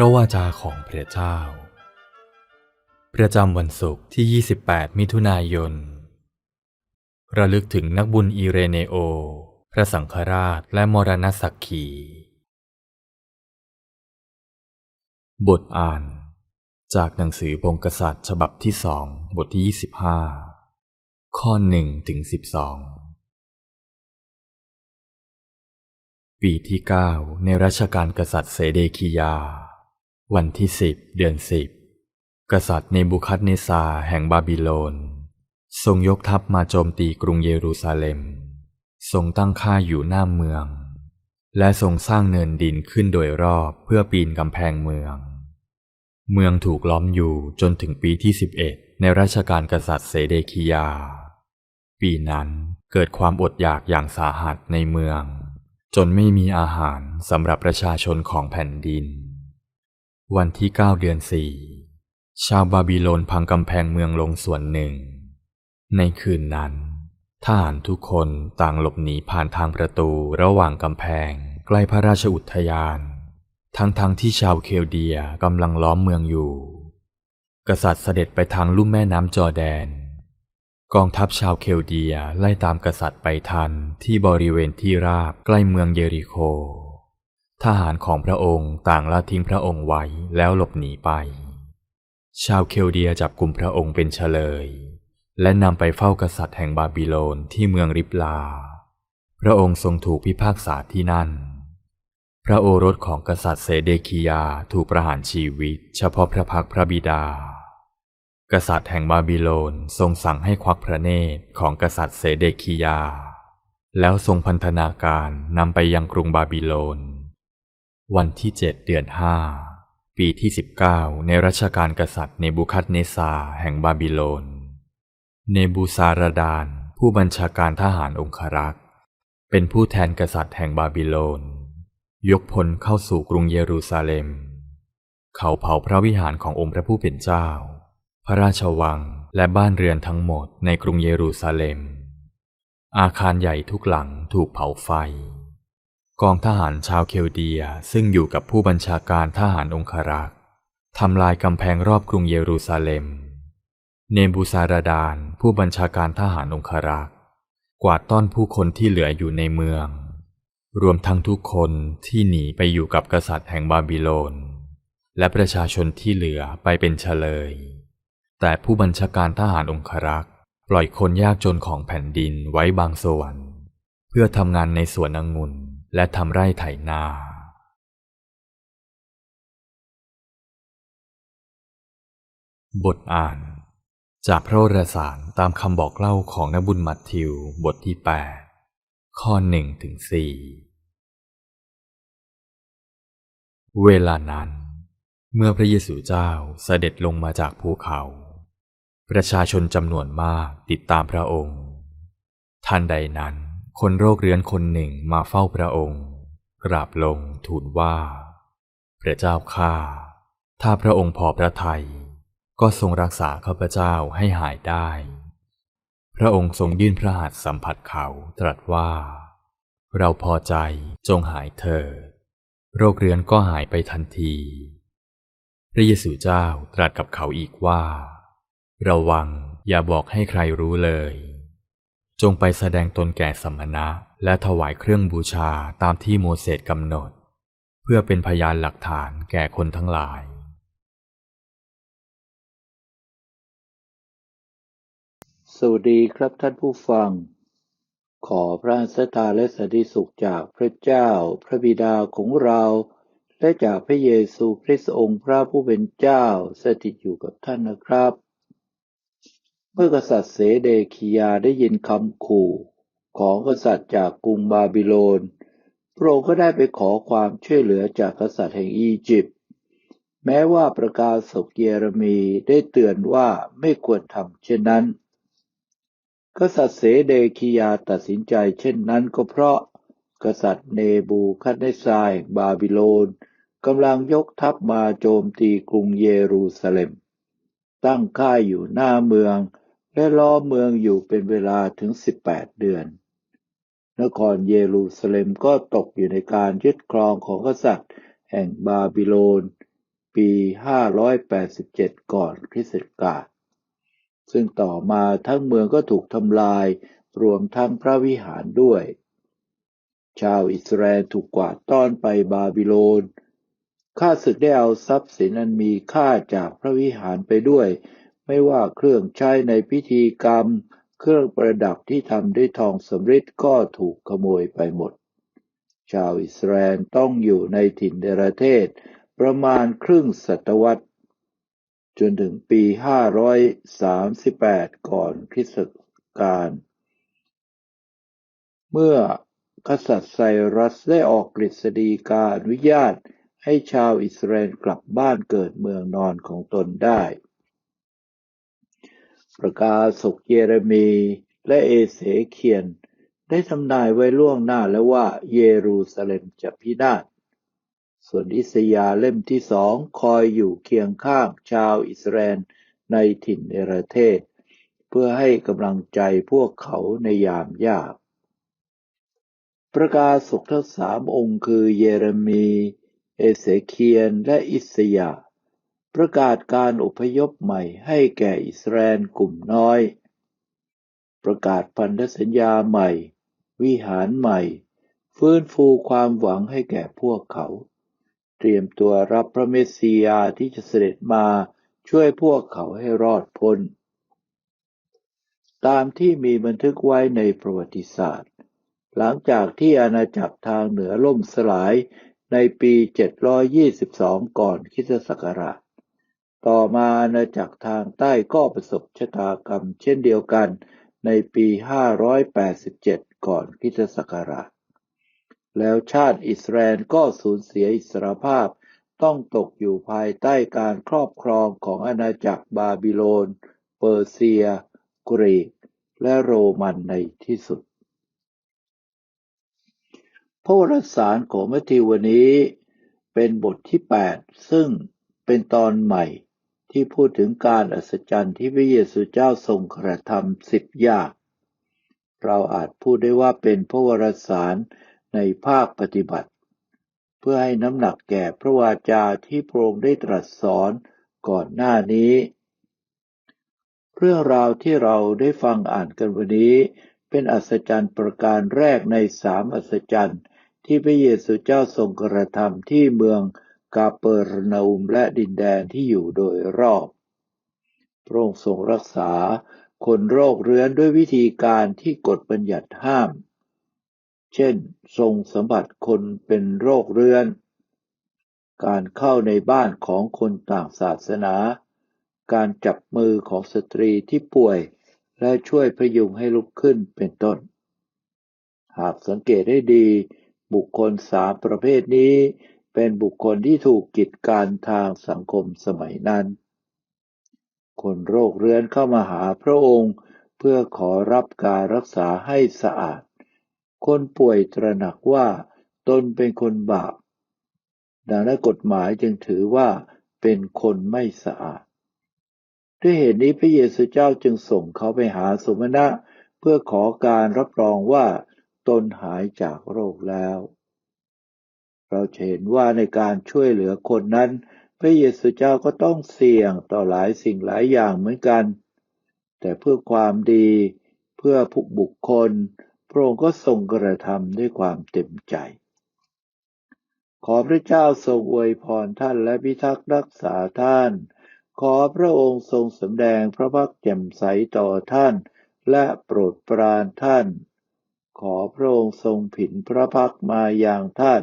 ระวาจาของพระเจ้า ประจำวันศุกร์ที่ 28 มิถุนายน ระลึกถึงนักบุญอิเรเนโอ พระสังฆราชและมรณสักขี บทอ่าน จากหนังสือพงกษัตริย์ ฉบับที่สองบทที่ 25 ข้อหนึ่งถึงสิบสองปีที่เก้าในรัชกาลกษัตริย์เซเดคียา วันที่สิบเดือนสิบกษัตริย์เนบูคัดเนซาแห่งบาบิโลน ทรงยกทัพมาโจมตีกรุงเยรูซาเล็ม ทรงตั้งค่ายอยู่หน้าเมือง และทรงสร้างเนินดินขึ้นโดยรอบเพื่อปีนกำแพงเมือง เมืองถูกล้อมอยู่จนถึงปีที่11ในรัชกาลกษัตริย์เซเดคียา ปีนั้นเกิดความอดอยากอย่างสาหัสในเมือง จนไม่มีอาหารสำหรับประชาชนของแผ่นดิน วันที่เก้าเดือนสี่ชาวบาบิโลนพังกำแพงเมืองลงส่วนหนึ่ง ในคืนนั้นทหารทุกคนต่างหลบหนีผ่านทางประตูระหว่างกำแพง ใกล้พระราชอุทยาน ทั้งๆทที่ชาวเคลเดียกำลังล้อมเมืองอยู่ กษัตริย์เสด็จไปทางลุ่มแม่น้ำจอแดน กองทัพชาวเคลเดียไล่ตามกษัตริย์ไปทันที่บริเวณที่ราบใกล้เมืองเยริโค ทหารของพระองค์ต่างละทิ้งพระองค์ไว้แล้วหลบหนีไป ชาวเคลเดียจับกลุ่มพระองค์เป็นเฉลย และนำไปเฝ้ากษัตริย์แห่งบาบิโลนที่เมืองริบลา พระองค์ทรงถูกพิพากษาที่นั่น พระโอรสของกษัตริย์เซเดคียาถูกประหารชีวิต เฉพาะพระพักพระบิดา กษัตริย์แห่งบาบิโลนทรงสั่งให้ควักพระเนตรของกษัตริย์เซเดคียา แล้วทรงพันธนาการนำไปยังกรุงบาบิโลน วันที่เจ็ดเดือนห้าปีที่สิบเก้าในรัชกาลกษัตริย์เนบูคัดเนซาแห่งบาบิโลน เนบูซาราดาน ผู้บัญชาการทหารองครักษ์เป็นผู้แทนกษัตริย์แห่งบาบิโลน ยกพลเข้าสู่กรุงเยรูซาเล็ม เขาเผาพระวิหารขององค์พระผู้เป็นเจ้า พระราชวังและบ้านเรือนทั้งหมดในกรุงเยรูซาเล็ม อาคารใหญ่ทุกหลังถูกเผาไฟ กองทหารชาวเคลเดียซึ่งอยู่กับผู้บัญชาการทหารองครักษ์ทำลายกำแพงรอบกรุงเยรูซาเล็ม เนบูซาราดานผู้บัญชาการทหารองครักษ์กวาดต้อนผู้คนที่เหลืออยู่ในเมือง รวมทั้งทุกคนที่หนีไปอยู่กับกษัตริย์แห่งบาบิโลน และประชาชนที่เหลือไปเป็นเฉลย แต่ผู้บัญชาการทหารองครักษ์ปล่อยคนยากจนของแผ่นดินไว้บางส่วน เพื่อทำงานในสวนองุ่น และทำไร่ไถนา บทอ่าน จากพระวรสารตามคำบอกเล่าของนบุญมัทธิวบทที่ 8 ข้อหนึ่งถึงสี่เวลานั้น เมื่อพระเยซูเจ้าเสด็จลงมาจากภูเขา ประชาชนจำนวนมากติดตามพระองค์ ทันใดนั้น คนโรคเรื้อนคนหนึ่งมาเฝ้าพระองค์ กราบลงทูลว่า พระเจ้าข้าถ้าพระองค์พอพระทัยก็ทรงรักษาข้าพเจ้าให้หายได้ พระองค์ทรงยื่นพระหัตถ์สัมผัสเขาตรัสว่า เราพอใจจงหายเถิดโรคเรื้อนก็หายไปทันที พระเยซูเจ้าตรัสกับเขาอีกว่า ระวังอย่าบอกให้ใครรู้เลย จงไปแสดงตนแก่สมณะ และถวายเครื่องบูชาตามที่โมเสสกำหนด เพื่อเป็นพยานหลักฐานแก่คนทั้งหลาย สวัสดีครับท่านผู้ฟัง ขอพระสถาและสติสุขจากพระเจ้า พระบิดาของเรา และจากพระเยซูคริสต์องค์พระผู้เป็นเจ้าสถิตอยู่กับท่านนะครับ เมื่อกษัตริย์เสเดคียาได้ยินคำขู่ของกษัตริย์จากกรุงบาบิโลน พระองค์ก็ได้ไปขอความช่วยเหลือจากกษัตริย์แห่งอียิปต์ แม้ว่าประกาศกเยเรมีได้เตือนว่าไม่ควรทำเช่นนั้น กษัตริย์เสเดคียาตัดสินใจเช่นนั้นก็เพราะกษัตริย์เนบูคัดเนซาแห่งบาบิโลนกำลังยกทัพมาโจมตีกรุงเยรูซาเล็ม ตั้งค่ายอยู่หน้าเมือง และล้อมเมืองอยู่เป็นเวลาถึง18เดือน นครเยรูซาเล็มก็ตกอยู่ในการยึดครองของกษัตริย์ แห่งบาบิโลน ปี 587 ก่อนคริสตศักาชซึ่งต่อมาทั้งเมืองก็ถูกทำลายรวมทั้งพระวิหารด้วย ชาวอิสราเอลถูกกวาดต้อนไปบาบิโลนข้าศึกได้เอาทรัพย์สินอันมีค่าจากพระวิหารไปด้วย ไม่ว่าเครื่องใช้ในพิธีกรรม เครื่องประดับที่ทำด้วยทองสำริดก็ถูกขโมยไปหมด ชาวอิสราเอลต้องอยู่ในถิ่นเดรเทศ ประมาณครึ่งศตวรรษ จนถึงปี 538 ก่อนคริสตกาลเมื่อกษัตริย์ไซรัสได้ออกกฤษฎีกาอนุญาตให้ชาวอิสราเอลกลับบ้านเกิดเมืองนอนของตนได้ ประกาศกเยเรมีและเอเสเคียน ได้ทำนายไว้ล่วงหน้าแล้วว่าเยรูซาเล็มจะพินาศ ส่วนอิสยาเล่มที่สองคอยอยู่เคียงข้างชาวอิสราเอลในถิ่นเอรเทศ เพื่อให้กำลังใจพวกเขาในยามยาก ประกาศกทั้งสามองค์คือเยเรมี เอเสเคียนและอิสยา ประกาศการอพยพใหม่ให้แก่อิสราเอลกลุ่มน้อย ประกาศพันธสัญญาใหม่ วิหารใหม่ ฟื้นฟูความหวังให้แก่พวกเขา เตรียมตัวรับพระเมสสิยาที่จะเสด็จมาช่วยพวกเขาให้รอดพ้น ตามที่มีบันทึกไว้ในประวัติศาสตร์ หลังจากที่อาณาจักรทางเหนือล่มสลายในปี 722 ก่อนคริสตศักราช ต่อมาอาณาจักรทางใต้ก็ประสบชะตากรรมเช่นเดียวกันในปี 587 ก่อนคริสตศักราช แล้วชาติอิสราเอลก็สูญเสียอิสรภาพต้องตกอยู่ภายใต้การครอบครองของอาณาจักรบาบิโลน เปอร์เซีย กรีก และโรมันในที่สุด พระวรสารของมัทธิววันนี้เป็นบทที่ 8 ซึ่งเป็นตอนใหม่ ที่พูดถึงการอัศจรรย์ที่พระเยซูเจ้าทรงกระทำสิบอย่าง เราอาจพูดได้ว่าเป็นพระวรสารในภาคปฏิบัติ เพื่อให้น้ำหนักแก่พระวาจาที่พระองค์ได้ตรัสสอนก่อนหน้านี้เรื่องราวที่เราได้ฟังอ่านกันวันนี้ เป็นอัศจรรย์ประการแรกในสามอัศจรรย์ที่พระเยซูเจ้าทรงกระทำที่เมือง กาเปอร์นาอุมและดินแดนที่อยู่โดยรอบ พระองค์ทรงรักษาคนโรคเรื้อนด้วยวิธีการที่กฎบัญญัติห้าม เช่น ทรงสมผัสคนเป็นโรคเรื้อน การเข้าในบ้านของคนต่างศาสนา การจับมือของสตรีที่ป่วยและช่วยพยุงให้ลุกขึ้นเป็นต้น หากสังเกตให้ดี บุคคลสามประเภทนี้ เป็นบุคคลที่ถูกกีดกันทางสังคมสมัยนั้น คนโรคเรื้อนเข้ามาหาพระองค์เพื่อขอรับการรักษาให้สะอาด คนป่วยตระหนักว่าตนเป็นคนบาป ดังนั้นกฎหมายจึงถือว่าเป็นคนไม่สะอาด ด้วยเหตุนี้พระเยซูเจ้าจึงส่งเขาไปหาสมณะ เพื่อขอการรับรองว่าตนหายจากโรคแล้ว เราเห็นว่าในการช่วยเหลือคนนั้น พระเยซูเจ้าก็ต้องเสี่ยงต่อหลายสิ่งหลายอย่างเหมือนกัน แต่เพื่อความดีเพื่อผู้บุคคล พระองค์ก็ทรงกระทำด้วยความเต็มใจ ขอพระเจ้าทรงอวยพรท่านและพิทักษ์รักษาท่าน ขอพระองค์ทรงสำแดงพระพักแจ่มใสต่อท่าน และโปรดปรานท่าน ขอพระองค์ทรงผินพระพักมาอย่างท่าน